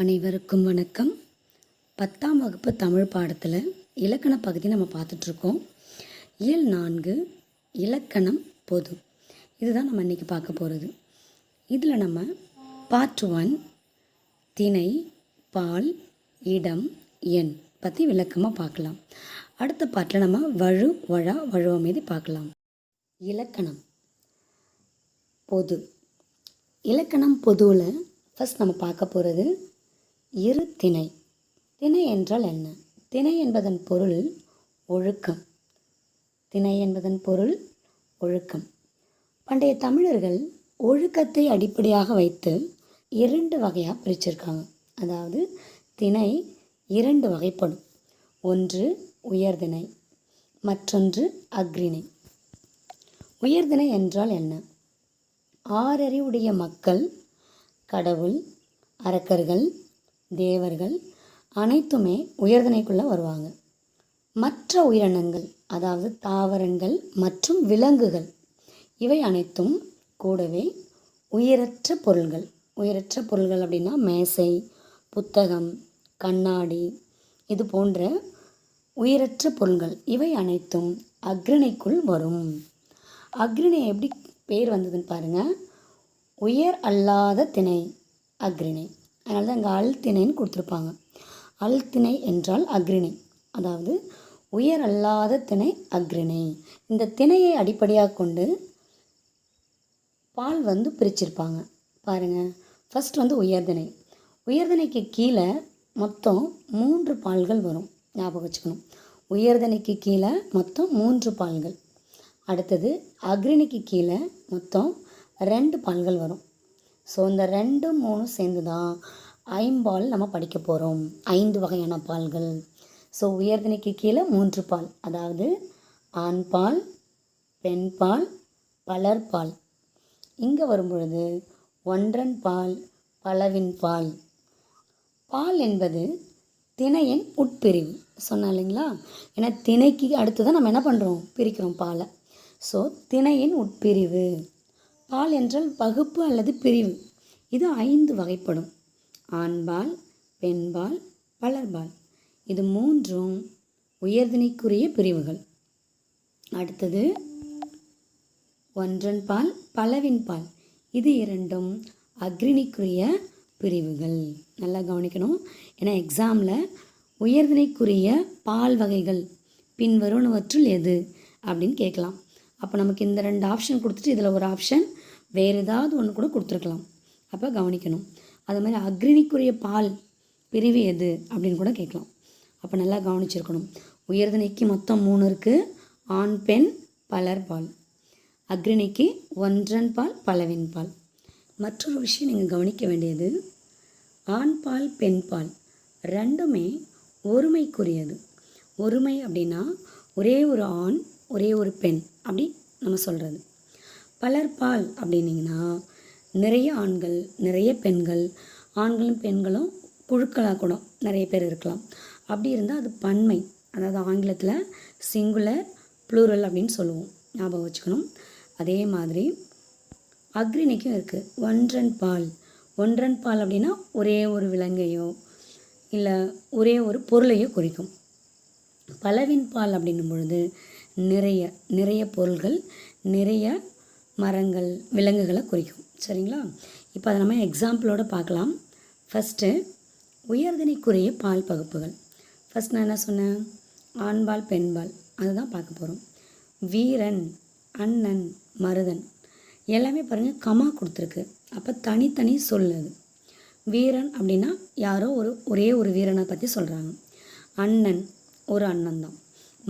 அனைவருக்கும் வணக்கம். பத்தாம் வகுப்பு தமிழ் பாடத்தில் இலக்கண பகுதி நம்ம பார்த்துட்ருக்கோம். இயல் நான்கு இலக்கணம் பொது. இதுதான் நம்ம இன்றைக்கி பார்க்க போகிறது இதில் நம்ம பார்ட் ஒன் திணை பால் இடம் எண் பற்றி விளக்கமாக பார்க்கலாம். அடுத்த பாட்டில் நம்ம வழு வழா வழுவ மீது பார்க்கலாம். இலக்கணம் பொது. இலக்கணம் பொதுவில் ஃபஸ்ட் நம்ம பார்க்க போகிறது இரு திணை. திணை என்றால் என்ன? திணை என்பதன் பொருள் ஒழுக்கம். திணை என்பதன் பொருள் ஒழுக்கம். பண்டைய தமிழர்கள் ஒழுக்கத்தை அடிப்படையாக வைத்து இரண்டு வகையாக பிரிச்சிருக்காங்க. அதாவது திணை இரண்டு வகைப்படும். ஒன்று உயர்திணை மற்றொன்று அக்ரிணை உயர்திணை என்றால் என்ன? ஆறறிவுடைய மக்கள் கடவுள் அரக்கர்கள் தேவர்கள் அனைத்துமே உயர்தனைக்குள்ளே வருவாங்க. மற்ற உயிரினங்கள் அதாவது தாவரங்கள் மற்றும் விலங்குகள் இவை அனைத்தும் கூடவே உயிரற்ற பொருள்கள். உயிரற்ற பொருள்கள் அப்படின்னா மேசை புத்தகம் கண்ணாடி இது போன்ற உயிரற்ற பொருள்கள். இவை அனைத்தும் அக்ரணிக்குள் வரும். அக்ரிணை எப்படி பேர் வந்ததுன்னு பாருங்கள் உயர் அல்லாத திணை அக்ரிணை அதனால தான் இங்கே அல்திணைன்னு கொடுத்துருப்பாங்க. அல்திணை என்றால் அக்ரிணை அதாவது உயர் அல்லாத திணை அக்ரிணை இந்த திணையை அடிப்படையாக கொண்டு பால் வந்து பிரிச்சிருப்பாங்க. பாருங்கள் ஃபஸ்ட் வந்து உயர்திணை. உயர்திணைக்கு கீழே மொத்தம் மூன்று பால்கள் வரும். ஞாபகம் வச்சுக்கணும். உயர்திணைக்கு கீழே மொத்தம் மூன்று பால்கள். அடுத்தது அக்ரிணிக்கு கீழே மொத்தம் ரெண்டு பால்கள் வரும். ஸோ இந்த ரெண்டு மூணும் சேர்ந்து தான் ஐம்பால் நம்ம படிக்க போகிறோம் ஐந்து வகையான பால்கள். ஸோ உயர்திணைக்கு கீழே மூன்று பால். அதாவது ஆண் பால் பெண் பால் பலர் பால். இங்கே வரும்பொழுது ஒன்றன் பால் பலவின் பால். பால் என்பது திணையின் உட்பிரிவு. சொன்னேன் இல்லைங்களா? ஏன்னா திணைக்கு அடுத்து தான் நம்ம என்ன பண்ணுறோம் பிரிக்கிறோம் பாலை. ஸோ திணையின் உட்பிரிவு. பால் என்றால் வகுப்பு அல்லது பிரிவு. இது ஐந்து வகைப்படும். ஆண்பால் பெண்பால் பலர்பால் இது மூன்றும் உயர்திணைக்குரிய பிரிவுகள். அடுத்தது ஒன்றன் பால் பலவின் பால். இது இரண்டும் அக்ரிணிக்குரிய பிரிவுகள். நல்லா கவனிக்கணும். ஏன்னா எக்ஸாமில் உயர்திணைக்குரிய பால் வகைகள் பின்வருவனவற்றுள் எது அப்படின்னு கேட்கலாம். அப்போ நமக்கு இந்த ரெண்டு ஆப்ஷன் கொடுத்துட்டு இதில் ஒரு ஆப்ஷன் வேறு ஏதாவது ஒன்று கூட கொடுத்துருக்கலாம். அப்போ கவனிக்கணும். அது மாதிரி அக்ரிணிக்குரிய பால் பிரிவு எது அப்படின்னு கூட கேட்கலாம். அப்போ நல்லா கவனிச்சிருக்கணும். உயர்திணைக்கு மொத்தம் மூணு இருக்குது ஆண் பெண் பலர் பால். அக்ரிணிக்கு ஒன்றன் பால் பலவின் பால். மற்றொரு விஷயம் நீங்கள் கவனிக்க வேண்டியது ஆண் பால் பெண் பால் ரெண்டுமே ஒருமைக்குரியது. ஒருமை அப்படின்னா ஒரே ஒரு ஆண் ஒரே ஒரு பெண் அப்படி நம்ம சொல்கிறது பலர்பால் அப்படின்னிங்கன்னா நிறைய ஆண்கள் நிறைய பெண்கள் ஆண்களும் பெண்களும் குழுக்களாக கூட நிறைய பேர் இருக்கலாம். அப்படி இருந்தால் அது பன்மை. அதாவது ஆங்கிலத்தில் சிங்குலர் ப்ளூரல் அப்படின்னு சொல்லுவோம். ஞாபகம் வச்சுக்கணும். அதே மாதிரி அக்ரிணிக்கும் இருக்குது ஒன்றன் பால் ஒன்றன் பால் அப்படின்னா ஒரே ஒரு விலங்கையோ இல்லை ஒரே ஒரு பொருளையோ குறிக்கும். பலவின் பால் அப்படின்னும் பொழுது நிறைய நிறைய பொருள்கள் நிறைய மரங்கள் விலங்குகளை குறிக்கும். சரிங்களா? இப்போ அதை நம்ம எக்ஸாம்பிளோட பார்க்கலாம். ஃபஸ்ட்டு உயர்தினைக்குரிய பால் பகுப்புகள். ஃபஸ்ட் நான் என்ன சொன்னேன்? ஆண்பால் பெண்பால். அதுதான் பார்க்க போகிறோம் வீரன் அண்ணன் மருதன். எல்லாமே பாருங்கள் கமா கொடுத்துருக்கு. அப்போ தனித்தனி சொல்லுது வீரன் அப்படின்னா யாரோ ஒரு ஒரே ஒரு வீரனை பற்றி சொல்கிறாங்க அண்ணன் ஒரு அண்ணன் தான்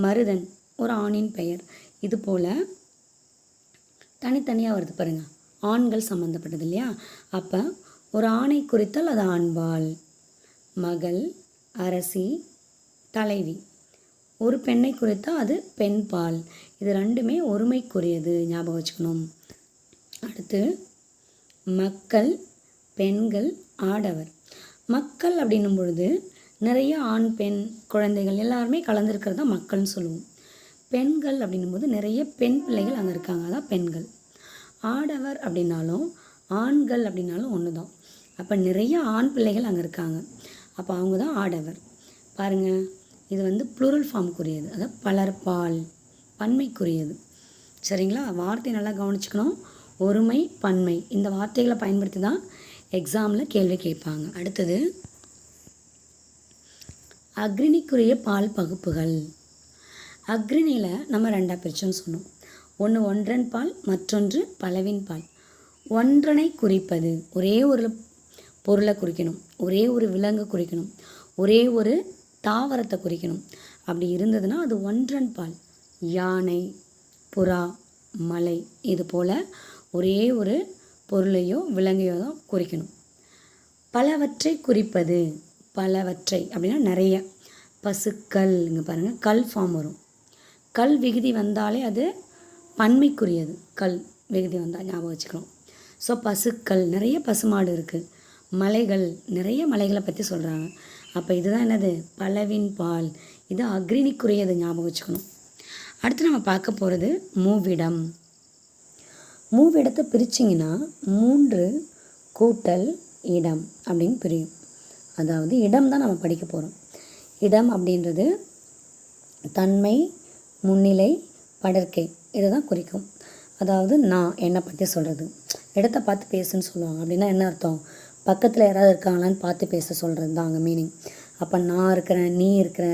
மருதன் ஒரு ஆணின் பெயர். இது போல் தனித்தனியாக வருது பாருங்கள் ஆண்கள் சம்மந்தப்பட்டது இல்லையா? அப்போ ஒரு ஆணை குறித்தால் அது ஆண்பால். மகள் அரசி தலைவி. ஒரு பெண்ணை குறித்தால் அது பெண் பால் இது ரெண்டுமே ஒருமைக்குரியது. ஞாபகம் வச்சுக்கணும். அடுத்து மக்கள் பெண்கள் ஆடவர். மக்கள் அப்படின்னும் பொழுது நிறைய ஆண் பெண் குழந்தைகள் எல்லாருமே கலந்துருக்கிறது தான் மக்கள்னு சொல்லுவோம். பெண்கள் அப்படின்னும் போது நிறைய பெண் பிள்ளைகள் அங்கே இருக்காங்க. அதான் பெண்கள். ஆடவர் அப்படின்னாலும் ஆண்கள் அப்படின்னாலும் ஒன்று தான் அப்போ நிறைய ஆண் பிள்ளைகள் அங்கே இருக்காங்க. அப்போ அவங்க தான் ஆடவர். பாருங்கள் இது வந்து ப்ளூரல் ஃபார்முக்குரியது அதாவது பலர்பால் பன்மைக்குரியது. சரிங்களா? வார்த்தை நல்லா கவனிச்சுக்கணும். ஒருமை பன்மை. இந்த வார்த்தைகளை பயன்படுத்தி தான் எக்ஸாமில் கேள்வி கேட்பாங்க. அடுத்தது அக்ரிணிக்குரிய பால் பகுப்புகள். அக்ரிணியில் நம்ம ரெண்டாக பிரிச்சோன்னு சொன்னோம். ஒன்று ஒன்றன் பால் மற்றொன்று பலவின் பால். ஒன்றனை குறிப்பது ஒரே ஒரு பொருளை குறிக்கணும். ஒரே ஒரு விலங்கை குறிக்கணும். ஒரே ஒரு தாவரத்தை குறிக்கணும். அப்படி இருந்ததுன்னா அது ஒன்றன் பால். யானை புறா மலை இது போல் ஒரே ஒரு பொருளையோ விலங்கையோ தான் குறிக்கணும். பலவற்றை குறிப்பது பலவற்றை அப்படின்னா நிறைய. பசுக்கள் இங்கே பாருங்கள் கல் ஃபார்ம் வரும். கல் விகுதி வந்தாலே அது பன்மைக்குரியது. கல் விகுதி வந்தால் ஞாபகம் வச்சுக்கணும். ஸோ பசுக்கள் நிறைய பசுமாடு இருக்குது மலைகள் நிறைய மலைகளை பற்றி சொல்கிறாங்க அப்போ இதுதான் என்னது? பலவின் பால். இது அக்ரிணிக்குரியது ஞாபகம் வச்சுக்கணும். அடுத்து நம்ம பார்க்க போகிறது மூவிடம். மூவிடத்தை பிரிச்சிங்கன்னா மூன்று கூட்டல் இடம் அப்படின்னு பிரியும். அதாவது இடம் தான் நம்ம படிக்க போகிறோம் இடம் அப்படின்றது தன்மை முன்னிலை படர்க்கை இதை தான் குறிக்கும். அதாவது நான் என்னை பற்றி சொல்கிறது இடத்த பார்த்து பேசுன்னு சொல்லுவாங்க. அப்படின்னா என்ன அர்த்தம்? பக்கத்தில் யாராவது இருக்காங்களான்னு பார்த்து பேச சொல்கிறது தான் அங்கே மீனிங் அப்போ நான் இருக்கிறேன் நீ இருக்கிற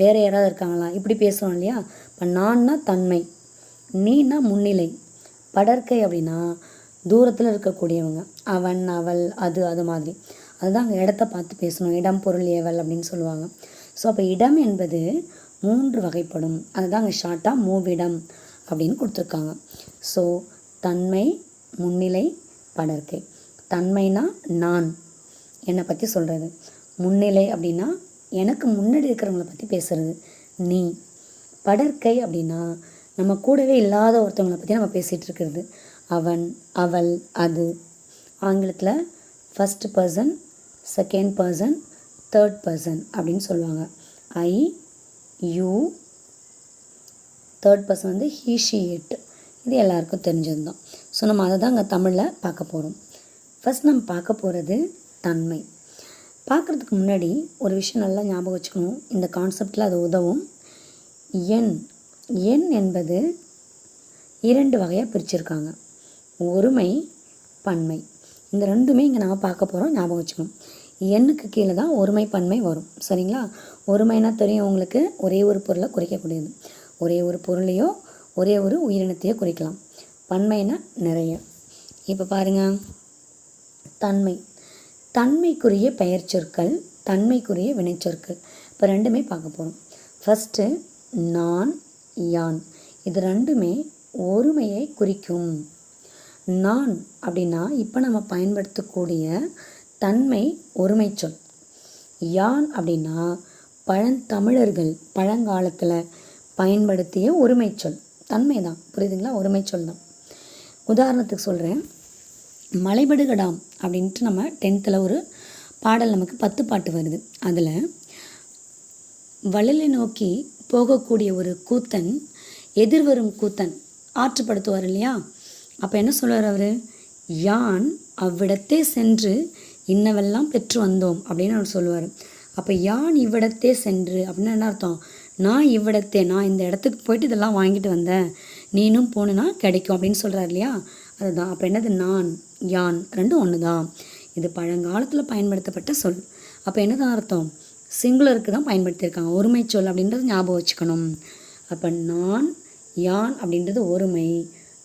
வேறு யாராவது இருக்காங்களா? இப்படி பேசுகிறோம் இல்லையா? இப்போ நான்னா தன்மை நீனா முன்னிலை. படர்க்கை அப்படின்னா தூரத்தில் இருக்கக்கூடியவங்க. அவன் அவள் அது அது மாதிரி. அதுதான் அங்கே இடத்த பார்த்து பேசணும். இடம் பொருள் ஏவல் அப்படின்னு சொல்லுவாங்க. ஸோ அப்போ இடம் என்பது மூன்று வகைப்படும். அதுதான் அங்கே ஷார்ட்டாக மூவிடம் அப்படின்னு கொடுத்துருக்காங்க. ஸோ தன்மை முன்னிலை படர்க்கை தன்மைனா நான். என்னை பற்றி சொல்கிறது முன்னிலை அப்படின்னா எனக்கு முன்னாடி இருக்கிறவங்கள பற்றி பேசுகிறது நீ. படர்க்கை அப்படின்னா நம்ம கூடவே இல்லாத ஒருத்தவங்களை பற்றி நம்ம பேசிகிட்டு இருக்கிறது. அவன் அவள் அது. ஆங்கிலத்தில் first person second person third person அப்படின்னு சொல்லுவாங்க. I you. தேர்ட் பர்சன் வந்து ஹீ ஷி இட் இது எல்லாருக்கும் தெரிஞ்சது தான் ஸோ நம்ம அதை தான் அங்கே தமிழில் பார்க்க போகிறோம் ஃபஸ்ட் நம்ம பார்க்க போகிறது தன்மை. பார்க்குறதுக்கு முன்னாடி ஒரு விஷயம் நல்லா ஞாபகம் வச்சுக்கணும். இந்த கான்செப்டில் அது உதவும். எண். எண் என்பது இரண்டு வகையாக பிரிச்சிருக்காங்க. ஒருமை பன்மை. இந்த ரெண்டுமே இங்கே நம்ம பார்க்க போகிறோம் ஞாபகம் வச்சுக்கணும். எண்ணுக்கு கீழே தான் ஒருமை பன்மை வரும். சரிங்களா? ஒருமைனா தெரியும் உங்களுக்கு ஒரே ஒரு பொருளை குறைக்கக்கூடியது. ஒரே ஒரு பொருளையோ ஒரே ஒரு உயிரினத்தையோ குறிக்கலாம். பன்மைனா நிறைய. இப்போ பாருங்கள் தன்மை. தன்மைக்குரிய பெயர் சொற்கள் தன்மைக்குரிய வினைச்சொற்கள். இப்போ ரெண்டுமே பார்க்க போகிறோம் ஃபஸ்ட்டு நான் யான். இது ரெண்டுமே ஒருமையை குறிக்கும். நான் அப்படின்னா இப்போ நம்ம பயன்படுத்தக்கூடிய தன்மை ஒருமை சொல். யான் அப்படின்னா பழந்தமிழர்கள் பழங்காலத்தில் பயன்படுத்திய ஒருமை சொல். தன்மை தான். புரியுதுங்களா? ஒருமை சொல் தான். உதாரணத்துக்கு சொல்கிறேன் மலைபடுகடாம் அப்படின்ட்டு நம்ம டென்த்தில் ஒரு பாடல் நமக்கு பத்து பாட்டு வருது. அதில் வள்ளலை நோக்கி போகக்கூடிய ஒரு கூத்தன் எதிர்வரும் கூத்தன் ஆற்றுப்படுத்துவார் இல்லையா? அப்போ என்ன சொல்கிறார் அவர்? யான் அவ்விடத்தே சென்று இன்னவெல்லாம் பெற்று வந்தோம் அப்படின்னு அவர் சொல்லுவார். அப்போ யான் இவ்விடத்தே சென்று அப்படின்னு என்ன அர்த்தம்? நான் இவ்விடத்தே நான் இந்த இடத்துக்கு போயிட்டு இதெல்லாம் வாங்கிட்டு வந்தேன். நீனும் போணுன்னா கிடைக்கும் அப்படின்னு சொல்கிறார் இல்லையா? அதுதான். அப்போ என்னது? நான் யான் ரெண்டும் ஒன்று தான் இது பழங்காலத்தில் பயன்படுத்தப்பட்ட சொல். அப்போ என்னதான் அர்த்தம்? சிங்குலருக்கு தான் பயன்படுத்தியிருக்காங்க. ஒருமை சொல் அப்படின்றது ஞாபகம் வச்சுக்கணும். அப்போ நான் யான் அப்படின்றது ஒருமை.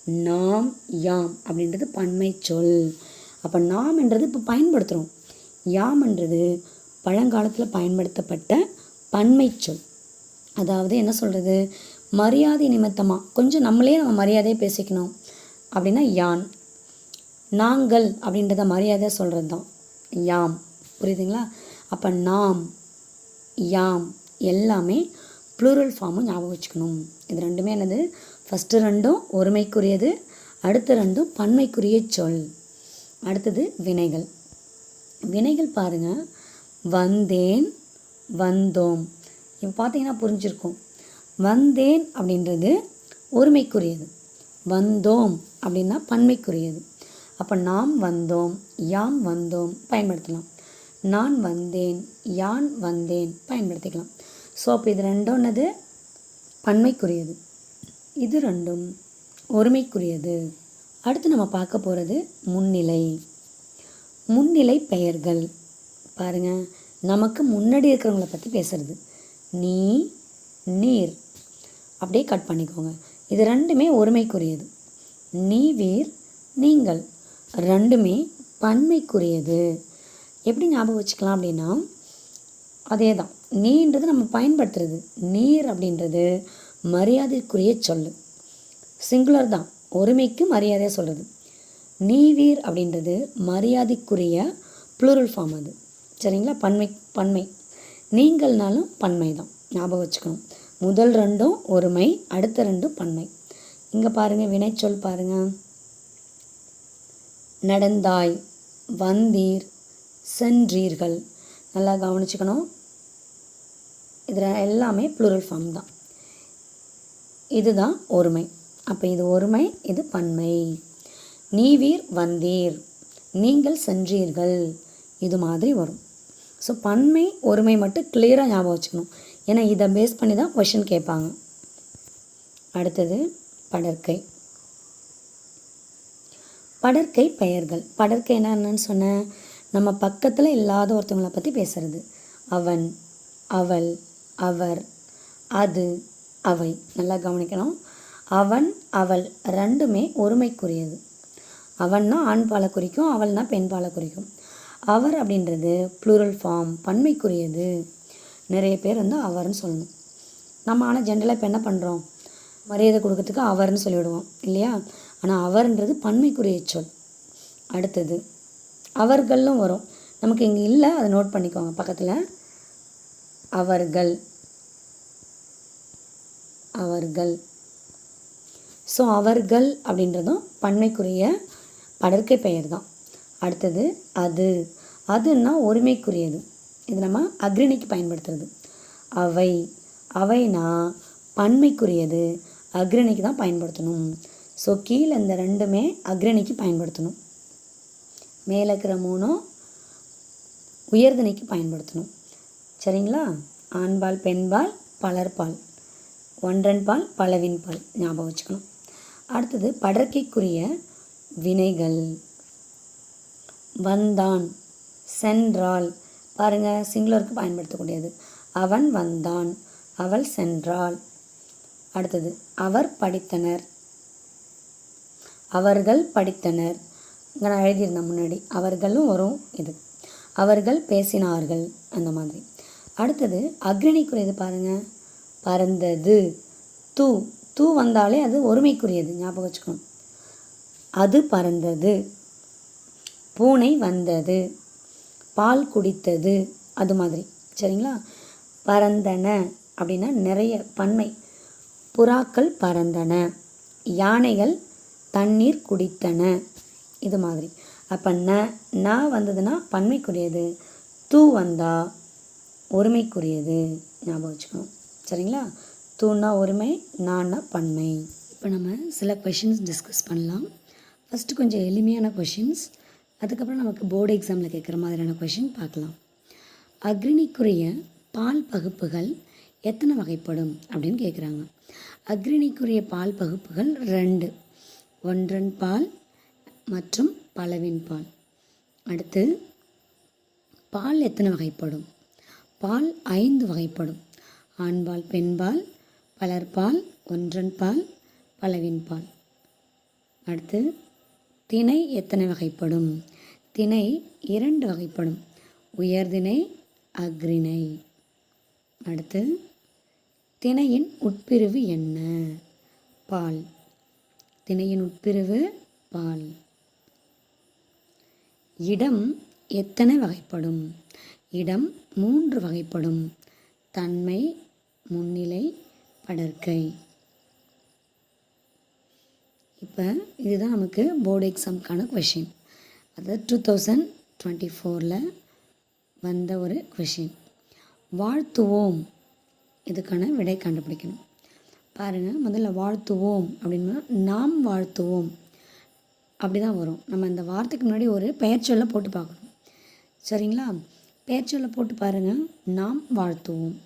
நாம் யாம் அப்படின்றது பன்மை சொல். அப்போ நாம்ன்றது இப்போ பயன்படுத்துகிறோம் யாம்ன்றது பழங்காலத்தில் பயன்படுத்தப்பட்ட பன்மை சொல். அதாவது என்ன சொல்கிறது மரியாதை நிமித்தமாக கொஞ்சம் நம்மளே நம்ம மரியாதையை பேசிக்கணும். அப்படின்னா யான். நாங்கள் அப்படின்றத மரியாதையாக சொல்கிறது தான் யாம். புரியுதுங்களா? அப்போ நாம் யாம் எல்லாமே ப்ளூரல் ஃபார்மும் ஞாபகம் வச்சுக்கணும். இது ரெண்டுமே என்னது? ஃபஸ்ட்டு ரெண்டும் ஒருமைக்குரியது அடுத்த ரெண்டும் பன்மைக்குரிய சொல். அடுத்தது வினைகள். வினைகள் பாருங்கள் வந்தேன் வந்தோம். இப்போ பார்த்தீங்கன்னா புரிஞ்சிருக்கும். வந்தேன் அப்படின்றது ஒருமைக்குரியது. வந்தோம் அப்படின்னா பன்மைக்குரியது. அப்போ நாம் வந்தோம் யாம் வந்தோம் பயன்படுத்தலாம். நான் வந்தேன் யான் வந்தேன் பயன்படுத்திக்கலாம். ஸோ அப்போ இது ரெண்டோன்னது பன்மைக்குரியது. இது ரெண்டும் ஒருமைக்குரியது. அடுத்து நம்ம பார்க்க போகிறது முன்னிலை. முன்னிலை பெயர்கள். பாருங்கள் நமக்கு முன்னாடி இருக்கிறவங்கள பற்றி பேசுகிறது நீ நீர். அப்படியே கட் பண்ணிக்கோங்க. இது ரெண்டுமே ஒருமைக்குரியது. நீ வீர் நீங்கள். ரெண்டுமே பன்மைக்குரியது. எப்படி ஞாபகம் வச்சுக்கலாம் அப்படின்னா அதே தான் நீன்றது நம்ம பயன்படுத்துறது. நீர் அப்படின்றது மரியாதைக்குரிய சொல்லு. சிங்குலர் தான். ஒருமைக்கு மரியாதையாக சொல்கிறது நீவீர் அப்படின்றது மரியாதைக்குரிய ப்ளூரல் ஃபார்ம் அது. சரிங்களா? பன்மை பன்மை. நீங்கள்னாலும் பன்மை தான். ஞாபகம் வச்சுக்கணும். முதல் ரெண்டும் ஒருமை அடுத்த ரெண்டும் பன்மை. இங்கே பாருங்கள் வினைச்சொல் பாருங்கள் நடந்தாய் வந்தீர் சென்றீர்கள். நல்லா கவனிச்சுக்கணும். இதில் எல்லாமே ப்ளூரல் ஃபார்ம் தான். இதுதான் ஒருமை. அப்போ இது ஒருமை இது பன்மை. நீவீர் வந்தீர் நீங்கள் சென்றீர்கள். இது மாதிரி வரும். ஸோ பன்மை ஒருமை மட்டும் கிளியராக ஞாபகம் வச்சுக்கணும். ஏன்னா இதை பேஸ் பண்ணி தான் கொஷின் கேட்பாங்க. அடுத்தது படற்கை. படற்கை பெயர்கள். படற்கை என்னன்னு சொன்னேன் நம்ம பக்கத்தில் இல்லாத ஒருத்தவங்களை பற்றி பேசுகிறது அவன் அவள் அவர் அது அவை. நல்லா கவனிக்கணும். அவன் அவள் ரெண்டுமே ஒருமைக்குரியது. அவன்னா ஆண் பாலை குறிக்கும் அவள்னா பெண் பாலை குறிக்கும். அவர் அப்படின்றது ப்ளூரல் ஃபார்ம் பன்மைக்குரியது. நிறைய பேர் வந்து அவர்னு சொல்லணும். நம்ம ஆனால் ஜென்ரலாக இப்போ என்ன பண்ணுறோம் மரியாதை கொடுக்கறதுக்கு அவர்னு சொல்லிவிடுவோம் இல்லையா? ஆனால் அவர்ன்றது பன்மைக்குரிய சொல். அடுத்தது அவர்களும் வரும். நமக்கு இங்கே இல்லை அதை நோட் பண்ணிக்கோங்க பக்கத்தில். அவர்கள். அவர்கள். ஸோ அவர்கள் அப்படின்றதும் பன்மைக்குரிய படற்கை பெயர் தான் அடுத்தது அது. அதுன்னா ஒருமைக்குரியது. இது நம்ம அக்ரிணிக்கு பயன்படுத்துறது. அவை. அவைனா பன்மைக்குரியது. அக்ரணிக்கு தான் பயன்படுத்தணும். ஸோ கீழே இந்த ரெண்டுமே அக்ரணிக்கு பயன்படுத்தணும். மேலே இருக்கிற மூணும் உயர்தனைக்கு பயன்படுத்தணும். சரிங்களா? ஆண்பால் பெண்பால் பலர்பால். ஒன்றன் பால் பலவின் பால் ஞாபகம் வச்சுக்கணும். அடுத்தது படற்கைக்குரிய வினைகள். வந்தான் சென்றாள். பாருங்கள் சிங்குலருக்கு பயன்படுத்தக்கூடியது. அவன் வந்தான் அவள் சென்றாள். அடுத்தது அவர் படித்தனர். அவர்கள் படித்தனர். இங்கே நான் எழுதியிருந்தேன் முன்னாடி. அவர்களும் வரும் இது. அவர்கள் பேசினார்கள் அந்த மாதிரி. அடுத்தது அக்ரணிக்குரியது பாருங்கள் பறந்தது. தூ. தூ வந்தாலே அது ஒருமைக்குரியது ஞாபகம் வச்சுக்கணும். அது பறந்தது பூனை வந்தது பால் குடித்தது அது மாதிரி. சரிங்களா? பறந்தன அப்படின்னா நிறைய பன்மை. புறாக்கள் பறந்தன யானைகள் தண்ணீர் குடித்தன இது மாதிரி. அப்போ ந ந வந்ததுன்னா பன்மைக்குரியது தூ வந்தா ஒருமைக்குரியது ஞாபகம் வச்சுக்கணும். சரிங்களா? தூன்னா ஒருமை நானா பன்மை இப்போ நம்ம சில கொஷின்ஸ் டிஸ்கஸ் பண்ணலாம். ஃபஸ்ட்டு கொஞ்சம் எளிமையான கொஷின்ஸ் அதுக்கப்புறம் நமக்கு போர்டு எக்ஸாமில் கேட்குற மாதிரியான கொஷின் பார்க்கலாம். அக்ரிணிக்குரிய பால் பகுப்புகள் எத்தனை வகைப்படும் அப்படின்னு கேட்குறாங்க அக்ரிணிக்குரிய பால் பகுப்புகள் ரெண்டு. ஒன்றன் பால் மற்றும் பலவின் பால். அடுத்து பால் எத்தனை வகைப்படும்? பால் ஐந்து வகைப்படும். ஆண்பால் பெண்பால் பலர்பால் ஒன்றன் பால் பலவின் பால். அடுத்து திணை எத்தனை வகைப்படும்? திணை இரண்டு வகைப்படும். உயர்திணை அக்ரிணை அடுத்து திணையின் உட்பிரிவு என்ன? பால். திணையின் உட்பிரிவு பால். இடம் எத்தனை வகைப்படும்? இடம் மூன்று வகைப்படும். தன்மை முன்னிலை படற்கை இப்போ இதுதான் நமக்கு போர்டு எக்ஸாமுக்கான கொஷின் அதாவது டூ தௌசண்ட் டுவெண்ட்டி ஃபோரில் வந்த ஒரு கொஷின் வாழ்த்துவோம். இதுக்கான விடை கண்டுபிடிக்கணும். பாருங்கள் முதல்ல வாழ்த்துவோம் அப்படின்னா நாம் வாழ்த்துவோம். அப்படி தான் வரும். நம்ம இந்த வார்த்தைக்கு முன்னாடி ஒரு பெயர்ச்சொல்லை போட்டு பார்க்கணும். சரிங்களா? பெயர்ச்சொல்லை போட்டு பாருங்கள் நாம் வாழ்த்துவோம்.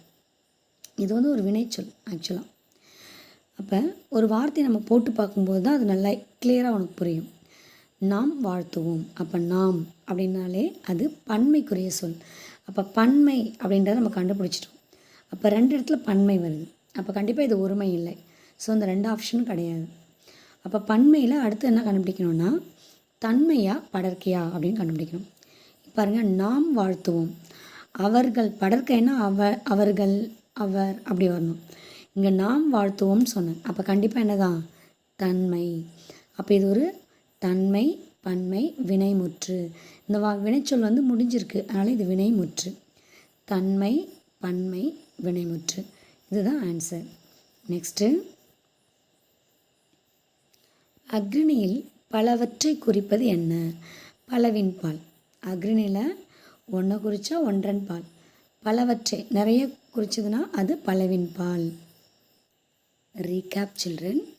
இது வந்து ஒரு வினைச்சொல் ஆக்சுவலாக அப்போ ஒரு வார்த்தையை நம்ம போட்டு பார்க்கும்போது தான் அது நல்லா கிளியராக உனக்கு புரியும். நாம் வாழ்த்துவோம். அப்போ நாம் அப்படின்னாலே அது பன்மைக்குரிய சொல். அப்போ பன்மை அப்படின்றத நம்ம கண்டுபிடிச்சிட்டோம். அப்போ ரெண்டு இடத்துல பன்மை வருது. அப்போ கண்டிப்பாக இது ஒருமை இல்லை. ஸோ இந்த ரெண்டு ஆப்ஷனும் கிடையாது. அப்போ பன்மையில் அடுத்து என்ன கண்டுபிடிக்கணும்னா தன்மையா படர்க்கையா அப்படின்னு கண்டுபிடிக்கணும். பாருங்க நாம் வாழ்த்துவோம். அவர்கள் படர்க்கைன்னா அவ அவர்கள் அவர் அப்படி வரணும். இங்கே நாம் வாழ்த்துவோம்னு சொன்னேன். அப்போ கண்டிப்பாக என்னதான்? தன்மை. அப்போ இது ஒரு தன்மை பன்மை வினைமுற்று. இந்த வா வினைச்சொல் வந்து முடிஞ்சிருக்கு. அதனால் இது வினைமுற்று. தன்மை பன்மை வினைமுற்று. இதுதான் ஆன்சர் நெக்ஸ்ட்டு அக்னியில் பலவற்றை குறிப்பது என்ன? பலவின் பால். அக்னியில் ஒன்றை குறித்தா ஒன்றன் பால். பலவற்றை நிறைய குறிச்சதுன்னா அது பலவின் பால். ரீகேப் சில்ட்ரன்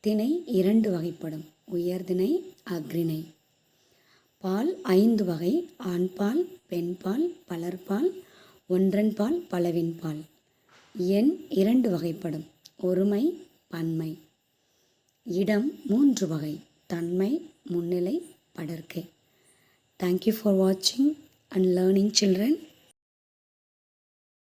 திணை இரண்டு வகைப்படும். உயர்திணை அக்ரிணை பால் ஐந்து வகை. ஆண்பால் பெண்பால் பலர்பால் ஒன்றன் பால் பலவின் பால். எண் இரண்டு வகைப்படும். ஒருமை பன்மை. இடம் மூன்று வகை. தன்மை முன்னிலை படர்க்கை தேங்க்யூ ஃபார் வாட்சிங் அண்ட் லேர்னிங் சில்ட்ரன்